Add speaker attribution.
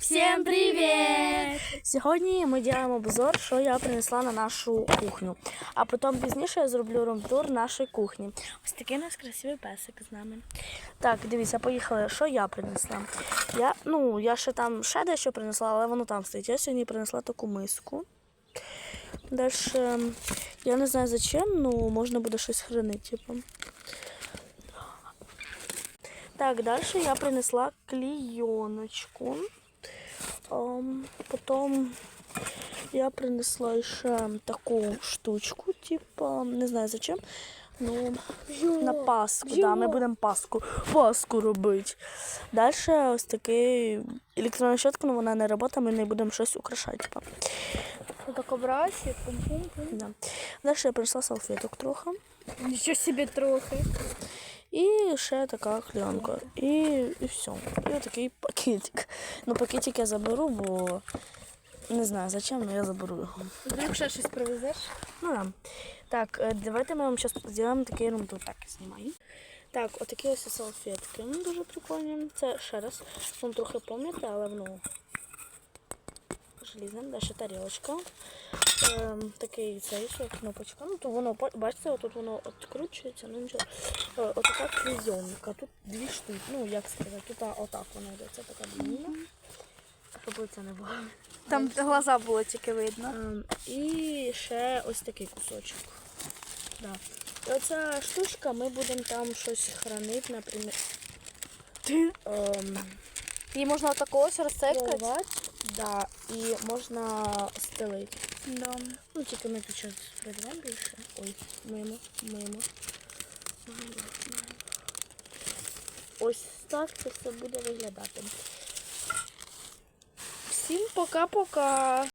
Speaker 1: Всім привіт!
Speaker 2: Сьогодні ми робимо обзор, що я принесла на нашу кухню. А потім пізніше я зроблю румтур нашої кухні. Ось такий у нас красивий песик з нами. Так, дивіться, поїхали. Що я принесла? Я, ну, я ще там ще дещо принесла, але воно там стоїть. Я сьогодні принесла таку миску. Далі, я не знаю зачем, ну можна буде щось хранити. Типу. Так, далі я принесла клійоночку. Потім я принесла ще таку штучку, типу, не знаю зачем. Ну, на Пасху, да, ми будемо Пасху, Пасху робити. Далі ось такий електронна щотка, але вона не працює, ми не будемо щось украшати. Типу.
Speaker 1: Так обрати, пум-пум-пум.
Speaker 2: Да. Далі я принесла салфеток трохи.
Speaker 1: Нічого собі трохи.
Speaker 2: І ще така клянка. І, і все. І отакий пакетик. Ну, пакетик я заберу, бо не знаю зачем, але я заберу його.
Speaker 1: Вдруг ще щось привезеш?
Speaker 2: Ну да. Так, е, давайте ми вам зараз зробимо такий румтур. Так, знімаю. Так, отакі ось салфетки. Ну, дуже прикольні. Це ще раз. Вам трохи пам'ятаєте, але воно желізне. Далі тарілочка. Ем, такий цей що кнопочка. Ну, то воно, бачите, отут воно відкручується, ну нічого. Е, отака клейонка. Тут дві штуки. Ну, як сказати, тут отак вона йде. Це така длинна. Щоб не було.
Speaker 1: Там глаза було тільки видно.
Speaker 2: Ем, і ще ось такий кусочок. Да. І оця штучка, ми будемо там щось хранити, наприклад. Ем,
Speaker 1: Її можна отако ось розцепкати?
Speaker 2: Да, і можна стелити.
Speaker 1: Да.
Speaker 2: Ну, тільки ми тут щось пройдемо більше. Ой, мимо, мимо. Ось так це все буде виглядати.
Speaker 1: Всім пока-пока.